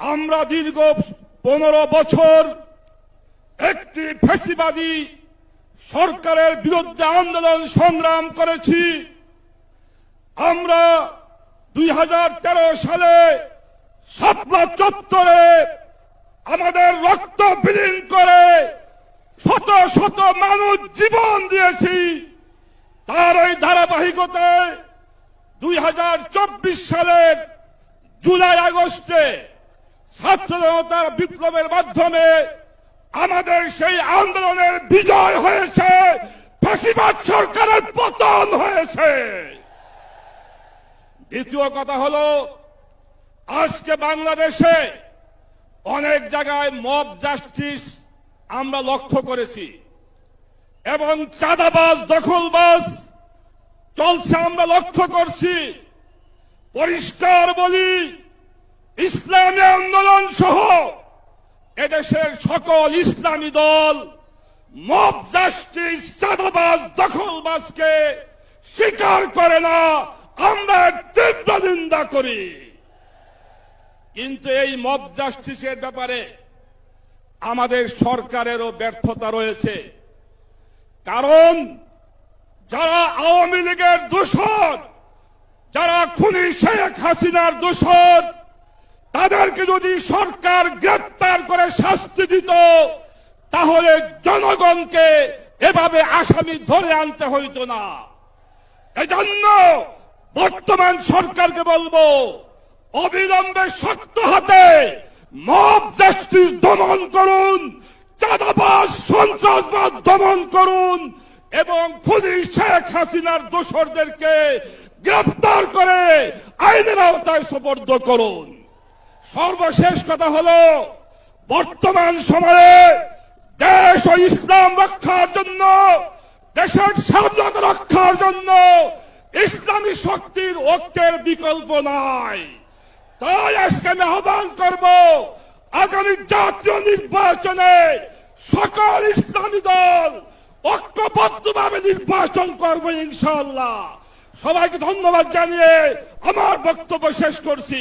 আমরা দীর্ঘ পনেরো বছর একটি ফেসিবাদী সরকারের বিরুদ্ধে আন্দোলন সংগ্রাম করেছি। আমরা দুই হাজার তেরো সালে শাপলা চত্বরে আমাদের রক্ত বিলীন করে শত শত মানুষ জীবন দিয়েছি। তার ওই ধারাবাহিকতায় দুই হাজার চব্বিশ সালের জুলাই আগস্টে ছাত্র জনতার বিপ্লবের মাধ্যমে আমাদের সেই আন্দোলনের বিজয় হয়েছে। ফাঁসিবাদ সরকারের পতন হয়েছে। দ্বিতীয় কথা হলো, আজকে বাংলাদেশে অনেক জায়গায় মব জাস্টিস আমরা লক্ষ্য করেছি। এবং চাঁদাবাজ, দখলবাজ চলছে আমরা লক্ষ্য করছি। পরিষ্কার বলি ইসলামী আন্দোলন সহ এদেশের সকল ইসলামী দল মব দখলবাজকে স্বীকার করে না, আমরা তীব্র নিন্দা করি। কিন্তু এই মব জাস্টিসের ব্যাপারে আমাদের সরকারেরও ব্যর্থতা রয়েছে। কারণ যারা আওয়ামী লীগের দূষণ যারা খুনি শেখ হাসিনার দূষণ তাদেরকে যদি সরকার গ্রেপ্তার করে শাস্তি দিত, তাহলে জনগণকে এভাবে আসামি ধরে আনতে হইতো না। এজন্য বর্তমান সরকারকে বলব, অবিলম্বে শক্ত হাতে মব জাস্টিস দমন করুন, চাঁদাবাজ সন্ত্রাসবাদ দমন করুন, এবং খুনি শেখ হাসিনার দোসরদেরকে গ্রেফতার করে আইনের আওতায় সোপর্দ করুন। সর্বশেষ কথা হলো, বর্তমান সময়ে দেশ ও ইসলাম রক্ষার জন্য, দেশের স্বাধীনতা রক্ষার জন্য ইসলামী শক্তির ঐক্যের বিকল্প নাই। তাই আজকে আমি আহ্বান করব, আগামী জাতীয় নির্বাচনে সকল ইসলামী দল ঐক্যবদ্ধভাবে নির্বাচন করবে ইনশাল্লাহ সবাইকে ধন্যবাদ জানিয়ে আমার বক্তব্য শেষ করছি।